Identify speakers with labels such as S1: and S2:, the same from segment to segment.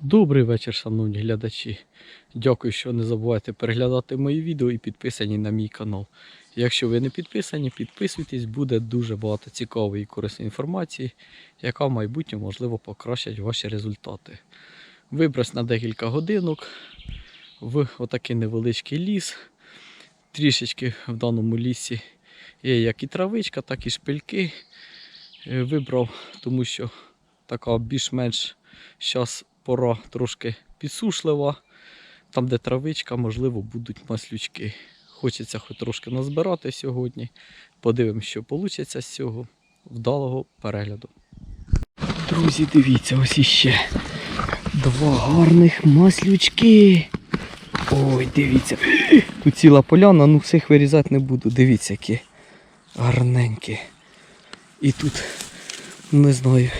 S1: Добрий вечір, шановні глядачі. Дякую, що не забувайте переглядати мої відео і підписані на мій канал. Якщо ви не підписані, підписуйтесь, буде дуже багато цікавої і корисної інформації, яка в майбутньому можливо покращить ваші результати. Вибрось на декілька годинок в отакий невеличкий ліс. Трішечки в даному лісі є як і травичка, так і шпильки. Е, Вибрав, тому що така більш-менш зараз пора трошки підсушлива. Там, де травичка, можливо, будуть маслючки. Хочеться хоч трошки назбирати сьогодні. Подивимось, що вийде з цього вдалого перегляду. Друзі, дивіться, ось іще два гарних маслючки. Ой, дивіться. Тут ціла поляна, ну всіх вирізати не буду. Дивіться, які гарненькі. І тут, не знаю,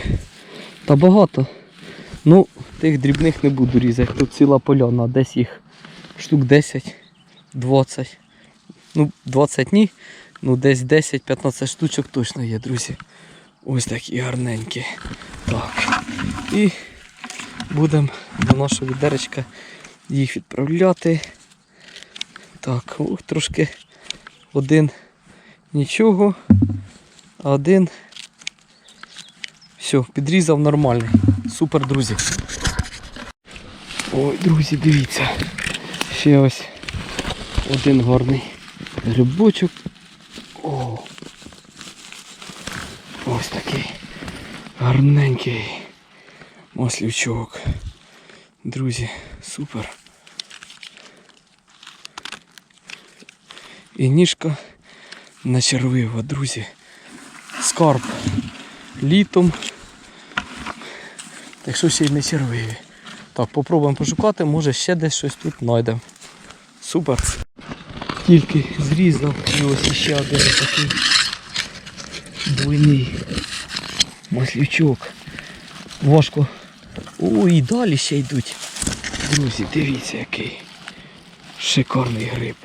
S1: та багато. Ну, тих дрібних не буду різати. Тут ціла поляна, десь їх штук 10, 20. Ну, 20 ні. Ну, десь 10-15 штучок точно є, друзі. Ось такі гарненькі. Так. І будемо до нашого відеречка їх відправляти. Так, ох, трошки один нічого, а один. Все, підрізав нормальний. Супер, друзі. Ой, друзі, дивіться. Ще ось один гарний грибочок. О! Ось такий гарненький маслючок. Друзі, супер. І ніжка на червива, друзі. Скарб літом. Якщо ще й не червиві. Так, попробуємо пошукати, може ще десь щось тут знайдемо. Супер. Тільки зрізав і ось ще один такий двойний маслючок. Важко. О, і далі ще йдуть. Друзі, дивіться який. Шикарний гриб.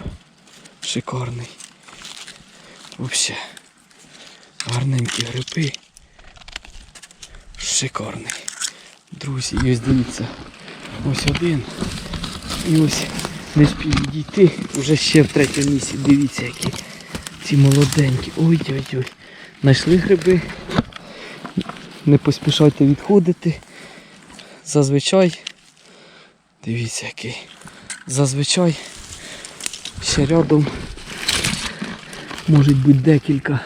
S1: Шикарний. Взагалі. Гарненькі гриби. Шикарний. Друзі, ось дивіться. Ось один. І ось не спів відійти. Уже ще в третьому місці. Дивіться, які ці молоденькі. Ой-ой-ой. Знайшли гриби. Не поспішайте відходити. Зазвичай. Дивіться який. Зазвичай ще рядом може бути декілька.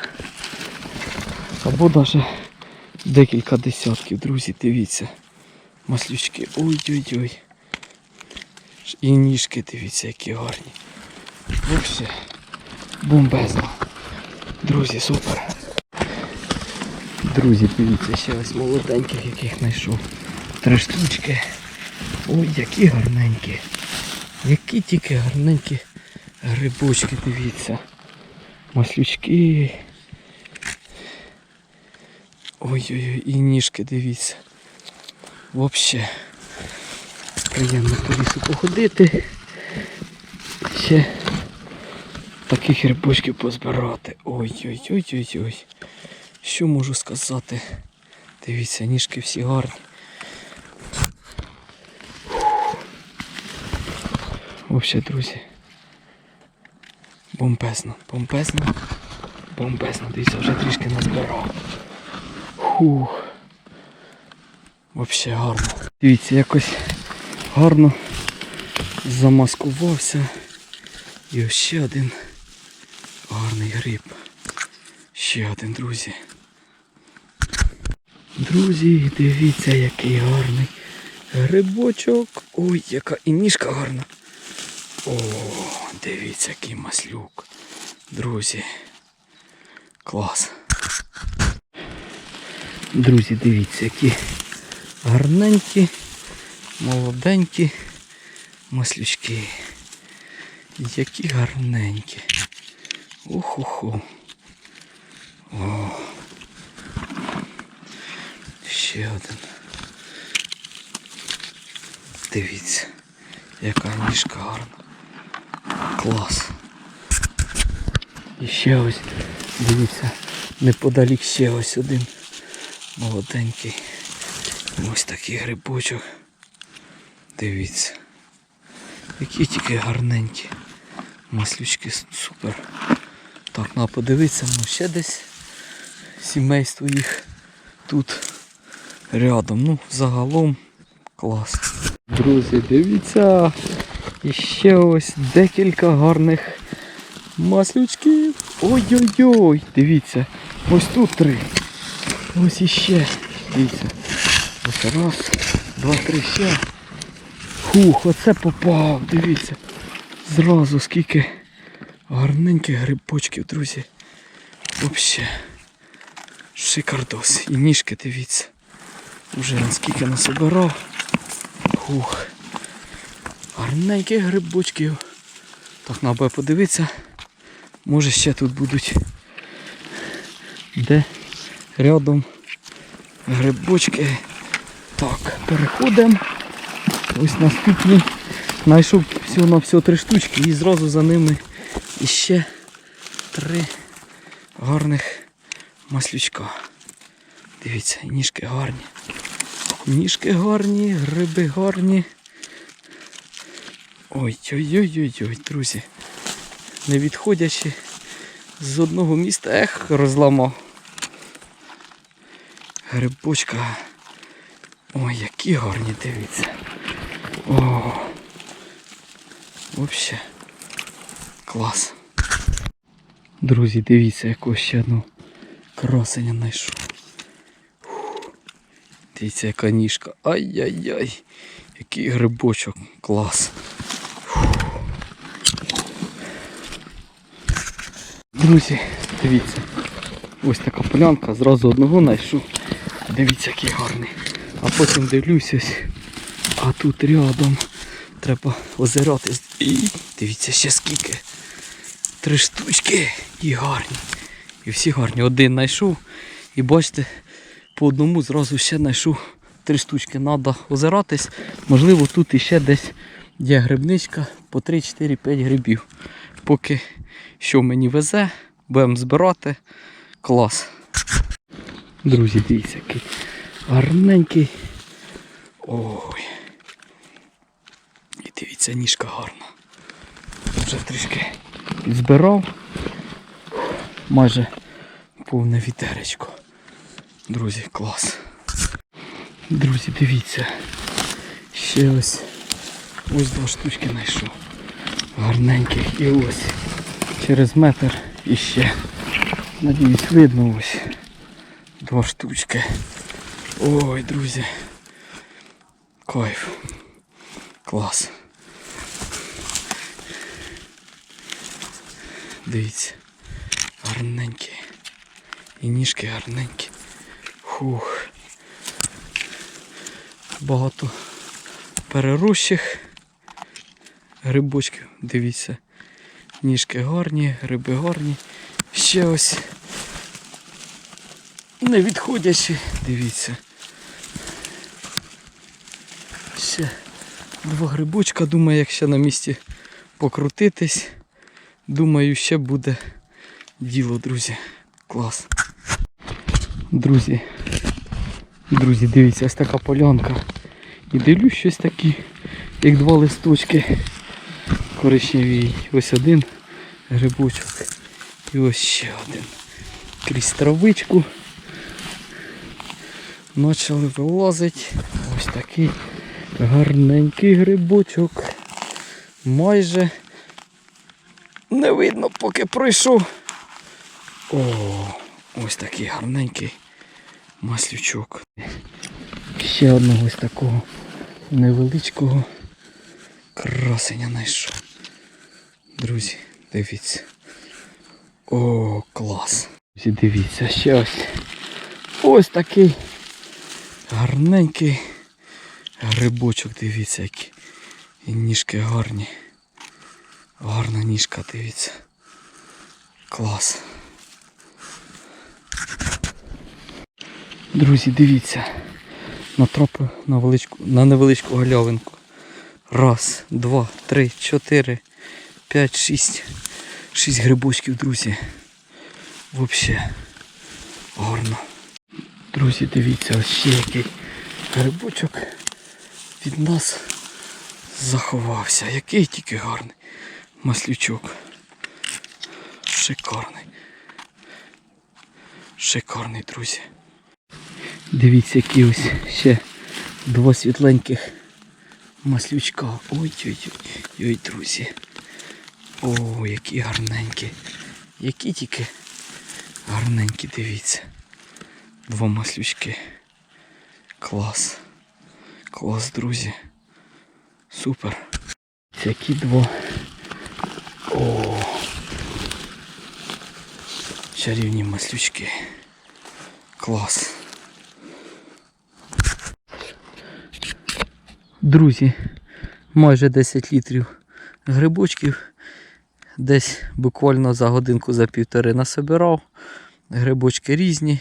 S1: Або навіть декілька десятків, друзі, дивіться. Маслючки. Ой-ой-ой. І ніжки, дивіться, які гарні. Взагалі. Бомбезно. Друзі, супер. Друзі, дивіться, ще ось молоденьких, яких знайшов. Три штучки. Ой, які гарненькі. Які тільки гарненькі грибочки, дивіться. Маслючки. Ой-ой-ой, і ніжки, дивіться. Взагалі. Приємно по лісу походити. Ще таких грибочків позбирати. Ой-ой-ой-ой-ой. Що можу сказати? Дивіться, ніжки всі гарні. Взагалі, друзі. Бомбезно, бомбезно, бомбезно. Дивіться, вже трішки назбирав. Фух. Взагалі гарно. Дивіться, якось гарно замаскувався. І ось ще один гарний гриб. Ще один, друзі. Друзі, дивіться, який гарний грибочок. Ой, яка і ніжка гарна. О, дивіться, який маслюк. Друзі. Клас. Друзі, дивіться, які гарненькі, молоденькі маслючки. Які гарненькі. Охо-хо. О. Ще один. Дивіться, яка ніжка гарна. Клас. І ще ось, дивіться, неподалік ще ось один молоденький. Ось такий грибочок. Дивіться. Які тільки гарненькі. Маслючки супер. Так, на подивитися, ну ще десь сімейство їх тут рядом. Ну, загалом клас. Друзі, дивіться. І ще ось декілька гарних маслючків. Ой-ой-ой! Дивіться. Ось тут три. Ось іще. Дивіться. Ось раз, два, три, ще. Хух, оце попав, дивіться. Зразу скільки гарненьких грибочків, друзі. Взагалі. Шикардос. І ніжки, дивіться. Уже наскільки насобирав. Хух. Гарненьких грибочків. Так, треба подивитися. Може ще тут будуть. Де рядом грибочки. Так, переходимо. Ось наступні. Знайшов всього на всього три штучки і зразу за ними іще три гарних маслючка. Дивіться, ніжки гарні. Ніжки гарні, гриби гарні. Ой-ой-ой-ой-ой, друзі. Не відходячи з одного міста, ех, розламав. Грибочка. Ой, які гарні, дивіться. О, Вообще клас. Друзі, дивіться, яку ще одну красення знайшов. Дивіться, яка ніжка. Ай-яй-яй. Який грибочок. Клас. Друзі, дивіться. Ось така полянка, зразу одного знайшов. Дивіться, який гарний. А потім дивлюся, а тут рядом треба озиратись. І дивіться ще скільки. Три штучки і гарні. І всі гарні. Один знайшов. І бачите, по одному зразу ще знайшов три штучки. Треба озиратись. Можливо, тут іще десь є грибничка по 3-4-5 грибів. Поки що мені везе, будемо збирати. Клас. Друзі, дивіться, який гарненький. Ой. І дивіться, ніжка гарна. Вже трішки збирав. Майже повне вітеречко. Друзі, клас. Друзі, дивіться. Ще ось ось два штучки знайшов. Гарненьких. І ось через метр іще. Надіюсь, видно ось. Два штучки. Ой, друзі. Кайф. Клас. Дивіться. Гарненькі. І ніжки гарненькі. Фух. Багато перерощих грибочків. Дивіться. Ніжки гарні, гриби гарні. Ще ось не відходячи, дивіться. Ще два грибочка, думаю, як ще на місці покрутитись. Думаю, ще буде діло, друзі. Клас. Друзі. Друзі, дивіться, ось така полянка. І дивлюсь щось такі, як два листочки коричневі. Ось один грибочок. І ось ще один. Крізь травичку. Почали вилазити. Ось такий гарненький грибочок. Майже не видно, поки пройшов. О, ось такий гарненький маслючок. Ще одного ось такого невеличкого красення знайшов. Друзі, дивіться. О, клас. Дивіться, ще ось. Ось такий гарненький грибочок, дивіться, які. І ніжки гарні. Гарна ніжка, дивіться. Клас. Друзі, дивіться. Натрапив на величку, на невеличку галявинку. Раз, два, три, чотири, п'ять, шість. Шість грибочків, друзі. Взагалі гарно. Друзі, дивіться, ось ще який грибочок від нас заховався. Який тільки гарний маслючок. Шикарний. Шикарний, друзі. Дивіться, які ось ще два світленьких маслючка. Ой-ой-ой, друзі. О, які гарненькі. Які тільки гарненькі, дивіться. Два маслючки. Клас. Клас, друзі. Супер. Які два. О. Чарівні маслючки. Клас. Друзі, майже 10 літрів грибочків. Десь буквально за годинку за півтори насобирав. Грибочки різні,